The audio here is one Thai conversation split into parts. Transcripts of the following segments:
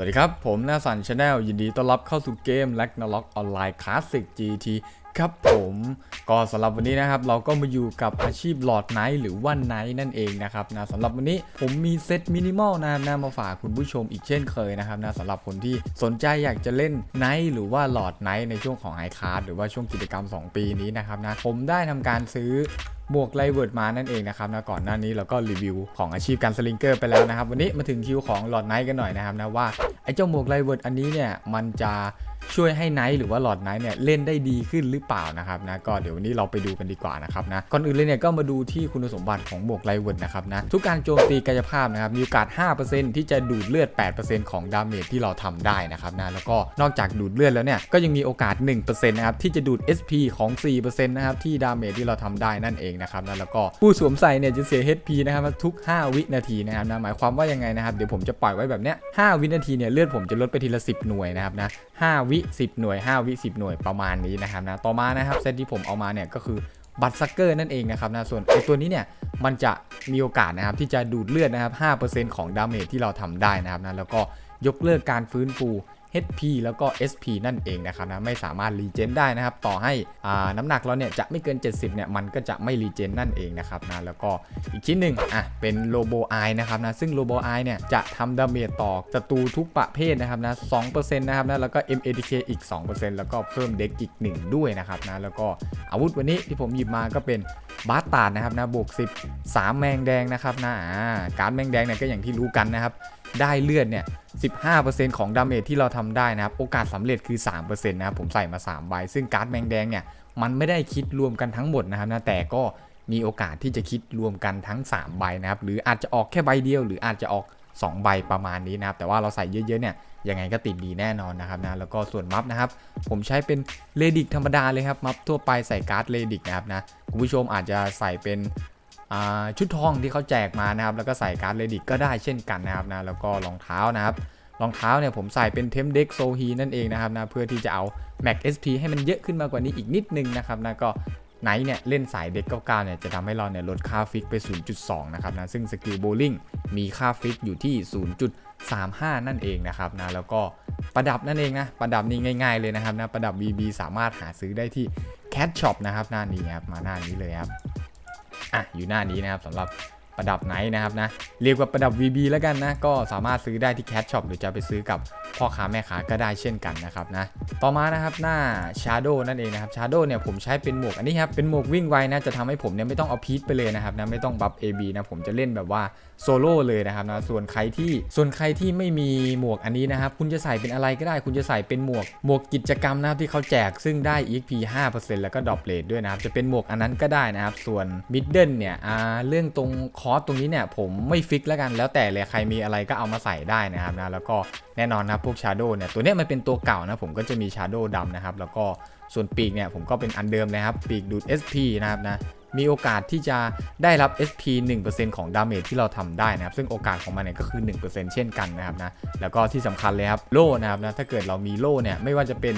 สวัสดีครับ ผมนาสันชาแนลยินดีต้อนรับเข้าสู่เกม l a g n a r o k Online Classic GT ครับผมก็สำหรับวันนี้นะครับ เราก็มาอยู่กับอาชีพหลอดไนท์หรือว่าไนท์นั่นเองนะครับนะสำหรับวันนี้ผมมีเซตมินิมอลนะครับนะมาฝากคุณผู้ชมอีกเช่นเคยนะครับนะสำหรับคนที่สนใจอยากจะเล่นไนท์หรือว่าหลอดไนท์ในช่วงของไฮคาร์ดหรือว่าช่วงกิจกรรม 2 ปีนี้นะครับนะผมได้ทำการซื้อ หมวกไลเวิร์ดมานั่นเองนะครับนะก่อนหน้านี้เราก็รีวิวของอาชีพการสลิงเกอร์ไปแล้วนะครับ วันนี้มาถึงคิวของหลอดไนท์กันหน่อยนะครับนะว่าไอ้เจ้าหมวกไลเวิร์ดอันนี้เนี่ยมันจะช่วยให้ไนท์หรือว่าหลอดไนท์เนี่ยเล่นได้ดีขึ้นหรือเปล่านะครับนะก็เดี๋ยววันนี้เราไปดูกันดีกว่านะครับนะก่อนอื่นเลยเนี่ยก็มาดูที่คุณสมบัติของหมวกไลเวิร์ดนะครับนะทุกการโจมตีกายภาพนะครับมีโอกาส 5%ที่จะดูดเลือด 8%ของดาเมจที่เราทำได้นะครับนะแล้วก็นอกจากดูดเลือดแล้วเนี่ยก็ยังมีโอกาส 1%นะครับที่จะดูด SP ของ 4%นะครับที่ดาเมจที่เราทำได้นั่นเองนะครับนะแล้วก็ผู้สวมใส่เนี่ยจะเสีย HP นะครับทุก 5 วินาทีนะครับนะหมายความว่ายังไงนะครับเดี๋ยวผมจะปล่อยไว้แบบเนี้ย5วินาทีเนี่ยเลือดผมจะลดไปทีละ 10 หน่วยนะครับนะ5วิ 10 หน่วย 5 วิ 10 หน่วยประมาณนี้นะครับนะต่อมานะครับเซตที่ผมเอามาเนี่ยก็คือบัตซักเกอร์นั่นเองนะครับนะส่วนไอตัวนี้เนี่ยมันจะมีโอกาสนะครับที่จะดูดเลือดนะครับ5%ของดาเมจที่เราทำได้นะครับนะแล้วก็ยกเลิกการฟื้นฟู HP แล้วก็ SP นั่นเองนะครับนะไม่สามารถรีเจนได้นะครับ ต่อให้น้ำหนักเราเนี่ยจะไม่เกิน 70เนี่ยมันก็จะไม่รีเจนนั่นเองนะครับนะแล้วก็อีกชิ้นหนึ่งอะเป็นโลโบไอนะครับนะซึ่งโลโบไอเนี่ยจะทำดาเมจต่อศัตรูทุกประเภทนะครับนะ2%นะครับนะแล้วก็ MADK อีก 2%แล้วก็เพิ่มเด็กอีก 1 ด้วยนะครับนะแล้วก็อาวุธวันนี้ที่ผมหยิบมาก็เป็นบาสตาร์ดนะครับนะบวก10 3 แมงแดงนะครับนะการแมงแดงเนี่ยก็อย่างที่รู้กันนะครับ ได้เลือดเนี่ย15%ของดาเมจที่เราทำได้นะครับ โอกาสสำเร็จคือ 3%นะครับ ผมใส่มา3ใบ ซึ่งการ์ดแมงแดงเนี่ย มันไม่ได้คิดรวมกันทั้งหมดนะครับนะ แต่ก็มีโอกาสที่จะคิดรวมกันทั้ง 3 ใบนะครับ หรืออาจจะออกแค่ใบเดียว หรืออาจจะออก 2 ใบประมาณนี้นะครับ แต่ว่าเราใส่เยอะๆเนี่ย ยังไงก็ติดดีแน่นอนนะครับนะ แล้วก็ส่วนมัฟนะครับ ผมใช้เป็นเลดิกธรรมดาเลยครับ มัฟทั่วไปใส่การ์ดเลดิกนะครับนะ คุณผู้ชมอาจจะใส่เป็น ชุดทองที่เขาแจกมานะครับแล้วก็ใส่การ์ดเลดิกก็ได้เช่นกันนะครับนะแล้วก็รองเท้านะครับรองเท้าเนี่ยผมใส่เป็นเทมเด็กโซฮีนั่นเองนะครับนะเพื่อที่จะเอา Mac SP ให้มันเยอะขึ้นมากกว่านี้อีกนิดนึงนะครับนะก็ไนท์เนี่ยเล่นสายเด็ก99เนี่ยจะทำให้เราเนี่ยลดค่าฟิกไป 0.2 นะครับนะซึ่งสกิลโบลิ่งมีค่าฟิกอยู่ที่ 0.35 นั่นเองนะครับนะแล้วก็ประดับนั่นเองนะประดับนี่ง่าย ๆเลยนะครับนะประดับ BB สามารถหาซื้อได้ที่ Cat Shop นะครับหน้านี้ครับมาหน้านี้เลยครับ อะอยู่หน้านี้นะครับสำหรับ ประดับไหนนะครับนะเรียกว่าประดับ VB แล้วกันนะก็สามารถซื้อได้ที่แค t ช็อปหรือจะไปซื้อกับพ่อค้าแม่ค้าก็ได้เช่นกันนะครับนะต่อมานะครับหน้า Shadow นั่นเองนะครับ Shadow เนี่ยผมใช้เป็นหมวกอันนี้ครับเป็นหมวกวิ่งไวนะจะทำให้ผมเนี่ยไม่ต้องเอาพีทไปเลยนะครับนะไม่ต้องบัฟ AB นะผมจะเล่นแบบว่าโซโล่เลยนะครับนะส่วนใครที่ส่วนใครที่ไม่มีหมวกอันนี้นะครับคุณจะใส่เป็นอะไรก็ได้ คุณจะใส่เป็นหมวกหมวกกิจกรรมนะครับที่เขาแจกซึ่งได้ EXP 5%แล้วก็ดรอปเลทด้วยนะครับจะเป็นหมวกอันนั้นก็ได้นะครับส่วน Middle เนี่ยอ่าเรื่องตรงคอร์สตรงนี้เนี่ยผมไม่ฟิกแล้วกันแล้วแต่เลยใครมีอะไรก็เอามาใส่ได้นะครับนะแล้วก็แน่นอนนะครับพวกชาร์โดเนี่ยตัวนี้มันเป็นตัวเก่านะผมก็จะมีชาร์โดดำนะครับแล้วก็ส่วนปีกเนี่ยผมก็เป็นอันเดิมเลยครับปีกดูด SP นะครับนะ มีโอกาสที่จะได้รับ SP 1%ของดาเมจที่เราทำได้นะครับ ซึ่งโอกาสของมันเนี่ยก็คือ 1%เช่นกันนะครับนะ แล้วก็ที่สำคัญเลยครับ โล่นะครับนะ ถ้าเกิดเรามีโล่เนี่ย ไม่ว่าจะเป็น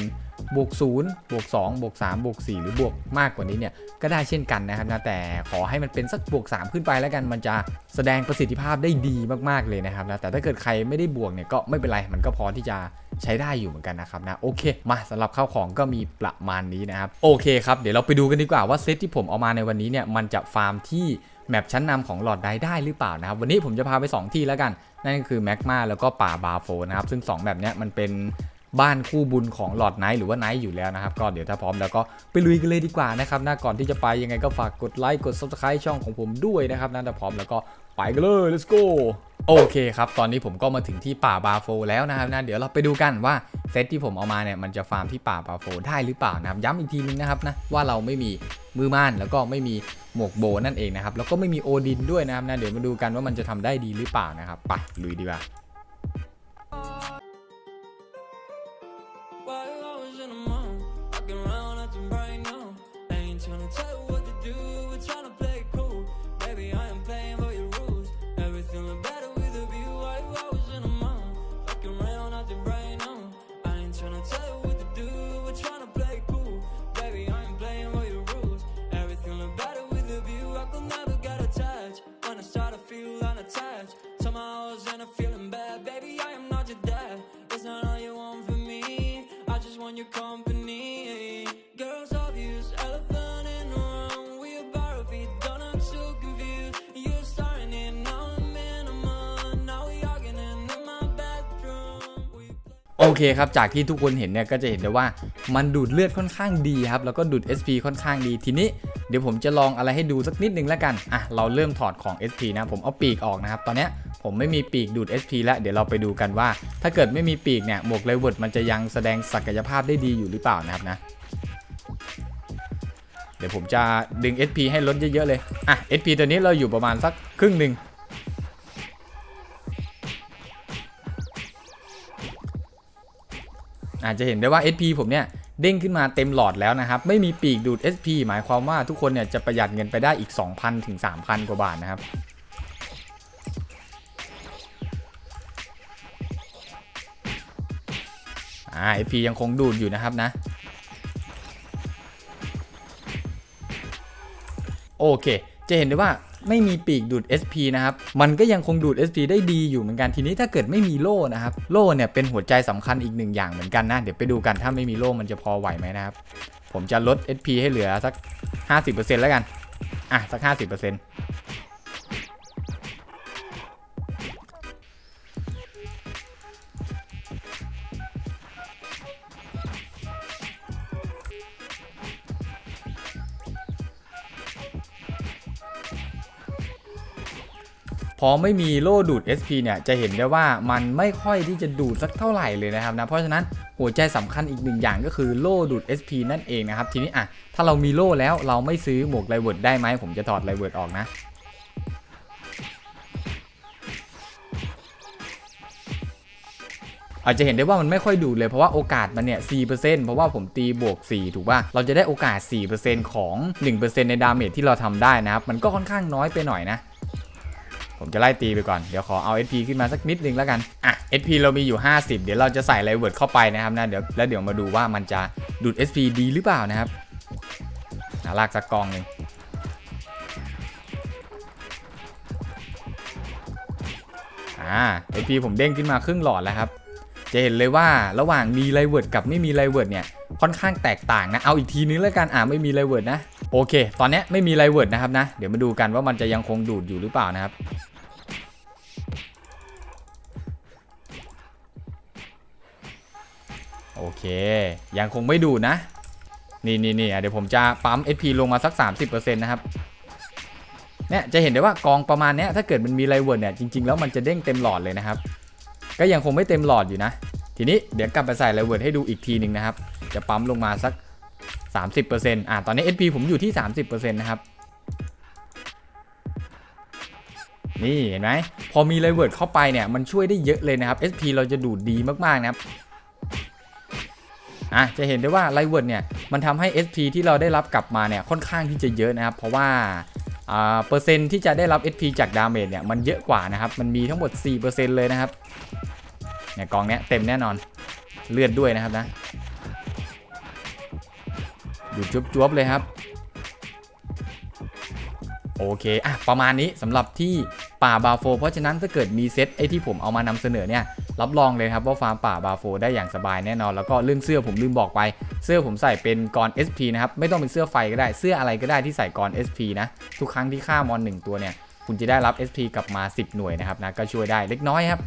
บวก0บวก2บวก3บวก4หรือบวกมากกว่านี้เนี่ย ก็ได้เช่นกันนะครับนะ แต่ขอให้มันเป็นสักบวก 3 ขึ้นไปแล้วกัน มันจะแสดงประสิทธิภาพได้ดีมากๆเลยนะครับนะ แต่ถ้าเกิดใครไม่ได้บวกเนี่ยก็ไม่เป็นไร มันก็พอที่จะ ใช้ได้อยู่เหมือนกันนะครับนะโอเค มาสำหรับข้าวของก็มีประมาณนี้นะครับโอเคครับเดี๋ยวเราไปดูกันดีกว่าว่าเซตที่ผมเอามาในวันนี้เนี่ยมันจะฟาร์มที่แมปชั้นนำของหลอดได้ได้หรือเปล่านะครับวันนี้ผมจะพาไป 2 ที่แล้วกัน นั่นก็คือแมกมาแล้วก็ป่าบาโฟนะครับซึ่ง 2 แบบเนี้ยมันเป็นบ้านคู่บุญของหลอดไนท์หรือว่าไนท์อยู่แล้วนะครับ ก็เดี๋ยวถ้าพร้อมแล้วก็ไปลุยกันเลยดีกว่านะครับนะก่อนที่จะไปยังไงก็ฝากกดไลค์กด subscribe ช่องของผมด้วยนะครับนะถ้าพร้อมแล้วก็ ไปกันเลย let's go โอเคครับ ตอนนี้ผมก็มาถึงที่ป่าบาโฟแล้วนะครับนะ เดี๋ยวเราไปดูกันว่าเซตที่ผมเอามาเนี่ยมันจะฟาร์มที่ป่าบาโฟได้หรือเปล่านะครับ ย้ำอีกทีนึงนะครับนะว่าเราไม่มีมือม่านแล้วก็ไม่มีหมวกโบนั่นเองนะครับ แล้วก็ไม่มีโอดินด้วยนะครับนะ เดี๋ยวมาดูกันว่ามันจะทำได้ดีหรือเปล่านะครับ ไปลุยดีกว่า your company. Girls obvious, elephant in the room. We a battlefield, don't act so confused. You're starting it, now I'm in a mud. Now we arguing in my bedroom. โอเคครับ จากที่ทุกคนเห็นเนี่ยก็จะเห็นได้ว่ามันดูดเลือดค่อนข้างดีครับ แล้วก็ดูด SP ค่อนข้างดีทีนี้เดี๋ยวผมจะลองอะไรให้ดูสักนิดนึงแล้วกัน อะ เราเริ่มถอดของ SP นะ ผมเอาปีกออกนะครับ ตอนเนี้ย ผมไม่มีปีกดูด SP แล้วเดี๋ยวเราไปดูกันว่า ถ้าเกิดไม่มีปีกเนี่ยหมวกเลเวิร์ดมันจะยังแสดงศักยภาพได้ดีอยู่หรือเปล่านะครับนะ เดี๋ยวผมจะดึง SP ให้ลดเยอะๆเลย อะ SP ตัวนี้เราอยู่ประมาณสักครึ่งหนึ่งอาจจะเห็นได้ว่า SP ผมเนี่ยเด้งขึ้นมาเต็มหลอดแล้วนะครับ ไม่มีปีกดูด SP หมายความว่าทุกคนเนี่ยจะประหยัดเงินไปได้อีก 2,000ถึง3,000 กว่าบาทนะครับ อ่า SP ยังคงดูดอยู่นะครับนะ โอเค จะเห็นได้ว่าไม่มีปีกดูด SP นะครับ มันก็ยังคงดูด SP ได้ดีอยู่เหมือนกันทีนี้ถ้าเกิดไม่มีโล่นะครับ โล่เนี่ยเป็นหัวใจสำคัญอีกหนึ่งอย่างเหมือนกันนะ เดี๋ยวไปดูกันถ้าไม่มีโล่มันจะพอไหวไหมนะครับ ผมจะลด SP ให้เหลือสัก 50%แล้วกัน อะ สัก 50% พอไม่มีโล่ดูด SP เนี่ยจะเห็นได้ว่ามันไม่ค่อยที่จะดูดสักเท่าไหร่เลยนะครับนะเพราะฉะนั้นหัวใจสำคัญอีกหนึ่งอย่างก็คือโล่ดูด SP นั่นเองนะครับทีนี้อะถ้าเรามีโล่แล้วเราไม่ซื้อหมวกไลเวิร์ดได้ไหมผมจะถอดไลเวิร์ดออกนะอาจจะเห็นได้ว่ามันไม่ค่อยดูดเลยเพราะว่าโอกาสมันเนี่ย4%เพราะว่าผมตีบวก 4 ถูกป่ะ เราจะได้โอกาส 4%ของ 1%ในดาเมจที่เราทำได้นะครับ มันก็ค่อนข้างน้อยไปหน่อยนะ ผมจะไล่ตีไปก่อน เดี๋ยวขอเอา SP ขึ้นมาสักนิดนึงแล้วกัน อะ SP เรามีอยู่ 50 เดี๋ยวเราจะใส่ไลเวิร์ดเข้าไปนะครับนะเดี๋ยวแล้วเดี๋ยวมาดูว่ามันจะดูด SP ดีหรือเปล่านะครับนะลากสักกองหนึ่งอ่า SP ผมเด้งขึ้นมาครึ่งหลอดแล้วครับ จะเห็นเลยว่าระหว่างมีไลเวิร์ดกับไม่มีไลเวิร์ดเนี่ยค่อนข้างแตกต่างนะ เอาอีกทีนึงแล้วกัน อ่าไม่มีไลเวิร์ดนะ โอเค ตอนนี้ไม่มีไลเวิร์ดนะครับนะ เดี๋ยวมาดูกันว่ามันจะยังคงดูดอยู่หรือเปล่านะครับ โอเค ยังคงไม่ดูดนะ นี่นี่นี่เดี๋ยวผมจะปั๊ม SP ลงมาสัก 30%นะครับเนี่ยจะเห็นได้ว่ากองประมาณเนี้ยถ้าเกิดมันมีไลเวิร์ดเนี่ยจริง ๆ แล้วมันจะเด้งเต็มหลอดเลยนะครับ ก็ยังคงไม่เต็มหลอดอยู่นะ ทีนี้เดี๋ยวกลับไปใส่ไลเวิร์ดให้ดูอีกทีหนึ่งนะครับ จะปั๊มลงมาสัก 30%อะตอนนี้ SP ผมอยู่ที่ 30%นะครับนี่เห็นไหมพอมีไลเวิร์ดเข้าไปเนี่ยมันช่วยได้เยอะเลยนะครับ SP เราจะดูดดีมากๆนะครับ อะจะเห็นได้ว่าไลเวิร์ดเนี่ยมันทำให้ SP ที่เราได้รับกลับมาเนี่ยค่อนข้างที่จะเยอะนะครับ เพราะว่าเปอร์เซ็นต์ที่จะได้รับ SP จากดาเมจเนี่ยมันเยอะกว่านะครับ มันมีทั้งหมด 4%เลยนะครับเนี่ยกองเนี้ยเต็มแน่นอนเลือดด้วยนะครับนะดูจุ๊บๆเลยครับ โอเคอะประมาณนี้สำหรับที่ป่าบาโฟ เพราะฉะนั้นถ้าเกิดมีเซตไอที่ผมเอามานำเสนอเนี่ย รับรองเลยครับว่าฟาร์มป่าบาโฟได้อย่างสบายแน่นอน แล้วก็เรื่องเสื้อผมลืมบอกไป เสื้อผมใส่เป็นกร SP นะครับไม่ต้องเป็นเสื้อไฟก็ได้เสื้ออะไรก็ได้ที่ใส่กร SP นะทุกครั้งที่ฆ่ามอนหนึ่งตัวเนี่ยคุณจะได้รับ SP กลับมา 10 หน่วยนะครับนะก็ช่วยได้เล็กน้อยครับ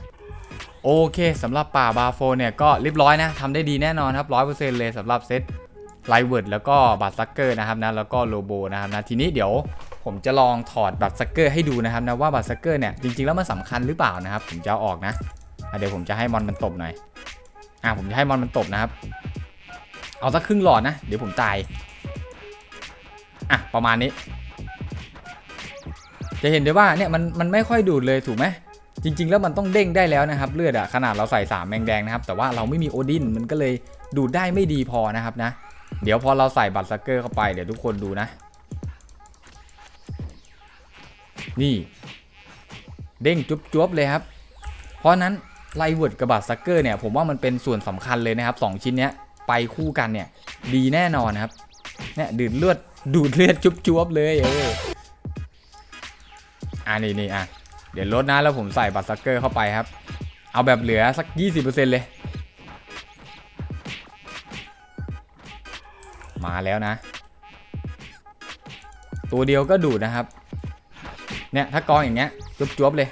โอเคสำหรับป่าบาโฟเนี่ยก็เรียบร้อยนะทำได้ดีแน่นอนครับร้อยเปอร์เซ็นต์เลยสำหรับเซตไลเวิร์ดแล้วก็บัตซักเกอร์นะครับนะแล้วก็โลโบนะครับนะทีนี้เดี๋ยวผมจะลองถอดบัตซักเกอร์ให้ดูนะครับนะว่าบัตซักเกอร์เนี่ยจริงๆแล้วมันสำคัญหรือเปล่านะครับผมจะออกนะ เดี๋ยวผมจะให้มอนมันตบหน่อย อะผมจะให้มอนมันตบนะครับ เอาสักครึ่งหลอดนะ เดี๋ยวผมตาย อะประมาณนี้ จะเห็นได้ว่าเนี่ยมันมันไม่ค่อยดูดเลยถูกไหมจริง ๆ แล้วมันต้องเด้งได้แล้วนะครับ เลือดอะขนาดเราใส่3แมงแดงนะครับ แต่ว่าเราไม่มีโอดินมันก็เลยดูดได้ไม่ดีพอนะครับนะ เดี๋ยวพอเราใส่บัตรซักเกอร์เข้าไปเดี๋ยวทุกคนดูนะ นี่ เด้งจุ๊บๆเลยครับ เพราะนั้น ไลเวิร์ดกับบัตรซักเกอร์เนี่ยผมว่ามันเป็นส่วนสำคัญเลยนะครับสองชิ้นเนี้ยไปคู่กันเนี่ยดีแน่นอนครับเนี่ยดูดเลือดดูดเลือดจุ๊บๆเลยเอออ่านี่นี่อะเดี๋ยวลดนะแล้วผมใส่บัตรซักเกอร์เข้าไปครับ เอาแบบเหลือสัก 20%เลย มาแล้วนะ ตัวเดียวก็ดูดนะครับ เนี่ยถ้ากองอย่างเงี้ยจวบๆเลย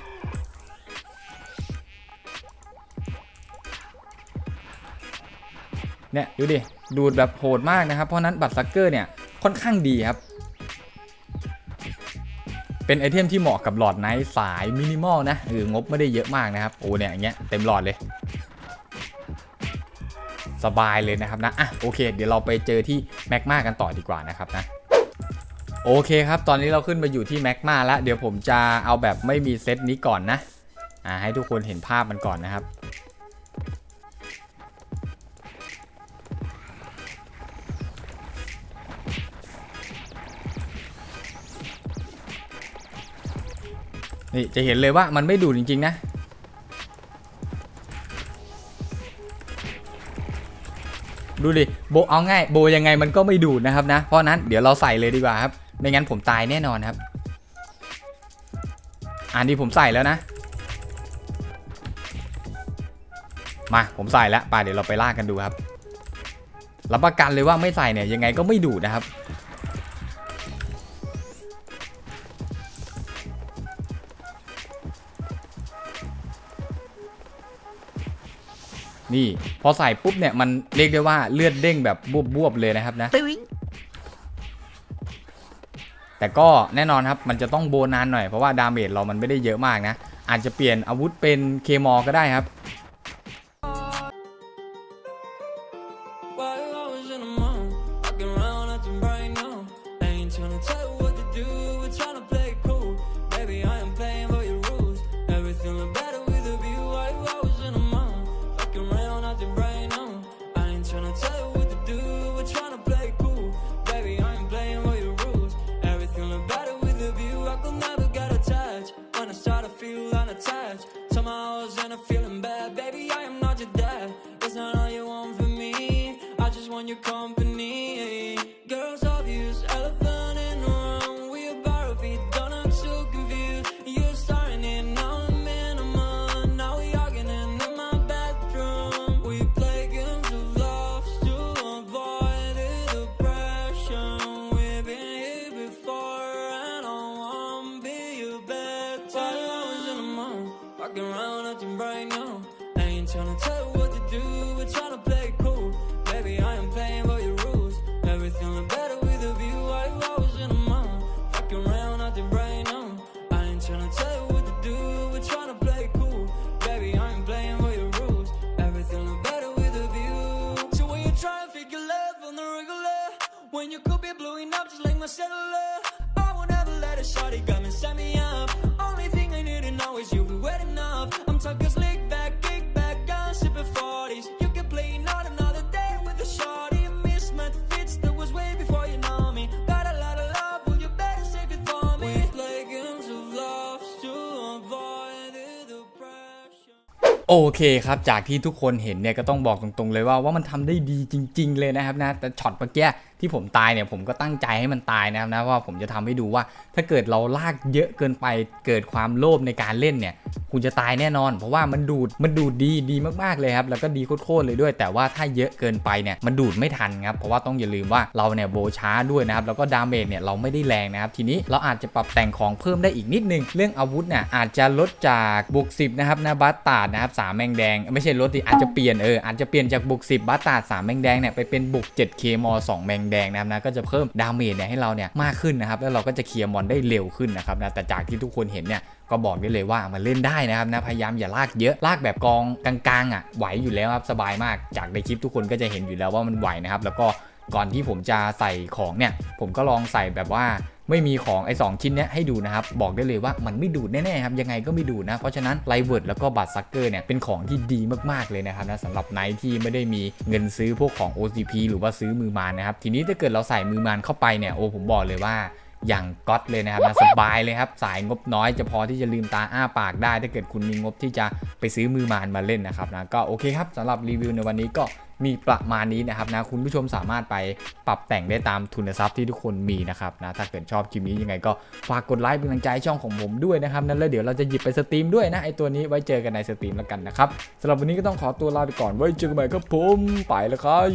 เนี่ยดูดิดูดแบบโหดมากนะครับ เพราะนั้นบัตรซักเกอร์เนี่ยค่อนข้างดีครับ เป็นไอเทมที่เหมาะกับหลอดไนท์สายมินิมอลนะเอองบไม่ได้เยอะมากนะครับโอ้เนี่ยอย่างเงี้ยเต็มหลอดเลย สบายเลยนะครับนะอะโอเค เดี๋ยวเราไปเจอที่แมกมากันต่อดีกว่านะครับนะโอเคครับ ตอนนี้เราขึ้นมาอยู่ที่แมกมาแล้ว เดี๋ยวผมจะเอาแบบไม่มีเซตนี้ก่อนนะ อ่าให้ทุกคนเห็นภาพมันก่อนนะครับ นี่จะเห็นเลยว่ามันไม่ดูดจริง ๆ นะ ดูดิโบเอาง่ายโบยังไงมันก็ไม่ดูดนะครับนะ เพราะนั้นเดี๋ยวเราใส่เลยดีกว่าครับ ไม่งั้นผมตายแน่นอนครับ อันนี้ผมใส่แล้วนะ มาผมใส่แล้วไปเดี๋ยวเราไปลากกันดูครับรับประกันเลยว่าไม่ใส่เนี่ยยังไงก็ไม่ดูดนะครับ นี่พอใส่ปุ๊บเนี่ยมันเรียกได้ว่าเลือดเด้งแบบบวบๆเลยนะครับนะ แต่ก็แน่นอนครับมันจะต้องโบนานหน่อยเพราะว่าดาเมจเรามันไม่ได้เยอะมากนะ อาจจะเปลี่ยนอาวุธเป็นเคมอก็ได้ครับ Baby, I am not your dad. It's not all you want from me. I just want your company. Girls obvious, elephant in the room. We a borrow feet, don't act so confused. You're starting it, now I'm in a mood. Now we arguing in my bedroom. We play games of love to avoid the depression. We've been here before, and I won't be your bed. I was in the mood, walking around acting brand new. Ain't tryna tell you what to do, we're tryna play it cool. Baby, I am โอเคครับ จากที่ทุกคนเห็นเนี่ยก็ต้องบอกตรงๆเลยว่าว่ามันทำได้ดีจริง ๆ เลยนะครับนะแต่ช็อตเมื่อกี้ ที่ผมตายเนี่ยผมก็ตั้งใจให้มันตายนะครับนะว่าผมจะทำให้ดูว่า ถ้าเกิดเราลากเยอะเกินไปเกิดความโลภในการเล่นเนี่ยคุณจะตายแน่นอน เพราะว่ามันดูดมันดูดดีดีมากๆเลยครับแล้วก็ดีโคตรเลยด้วย แต่ว่าถ้าเยอะเกินไปเนี่ยมันดูดไม่ทันครับเพราะว่าต้องอย่าลืมว่าเราเนี่ยโบช้าด้วยนะครับแล้วก็ดาเมจเนี่ยเราไม่ได้แรงนะครับทีนี้เราอาจจะปรับแต่งของเพิ่มได้อีกนิดนึง เรื่องอาวุธเนี่ยอาจจะลดจากบวก10นะครับนะบัตตาดนะครับสามแมงแดง ไม่ใช่ลดดิอาจจะเปลี่ยนเอออาจจะเปลี่ยนจากบวก10บัตตาดสามแมงแดงเนี่ยไปเป็นบวก7เคม2แมงดงนะครับนะก็จะเพิ่มดาเมจเนี่ยให้เราเนี่ยมากขึ้นนะครับแล้วเราก็จะเคลียร์มอนได้เร็วขึ้นนะครับนะแต่จากที่ทุกคนเห็นเนี่ยก็บอกได้เลยว่ามันเล่นได้นะครับนะพยายามอย่าลากเยอะลากแบบกองกลางๆอะไหวอยู่แล้วครับสบายมากจากในคลิปทุกคนก็จะเห็นอยู่แล้วว่ามันไหวนะครับแล้วก็ก่อนที่ผมจะใส่ของเนี่ยผมก็ลองใส่แบบว่าไม่มีของไอ้สชิ้นเนี้ยให้ดูนะครับ บอกได้เลยว่ามันไม่ดูดแน่ๆครับ ยังไงก็ไม่ดูดนะ เพราะฉะนั้นไลเวิร์ดแล้วก็บัตรซักเกอร์เนี่ยเป็นของที่ดีมากๆเลยนะครับนะสำหรับไนท์ที่ไม่ได้มีเงินซื้อพวกของ OCP หรือว่าซื้อมือมานนะครับทีนี้ถ้าเกิดเราใส่มือมานเข้าไปเนี่ยโอ้ผมบอกเลยว่า อย่างก๊อตเลยนะครับนะสบายเลยครับ สายงบน้อยจะพอที่จะลืมตาอ้าปากได้ ถ้าเกิดคุณมีงบที่จะไปซื้อมือมานมาเล่นนะครับนะก็โอเคครับสำหรับรีวิวในวันนี้ก็มีประมาณนี้นะครับนะคุณผู้ชมสามารถไปปรับแต่งได้ตามทุนทรัพย์ที่ทุกคนมีนะครับนะถ้าเกิดชอบคลิปนี้ยังไงก็ฝากกดไลค์เป็นกำลังใจช่องของผมด้วยนะครับนั้นแล้วเดี๋ยวเราจะหยิบไปสตรีมด้วยนะไอตัวนี้ไว้เจอกันในสตรีมแล้วกันนะครับสำหรับวันนี้ก็ต้องขอตัวลาไปก่อนไว้เจอกันใหม่ครับผมไปแล้วครับ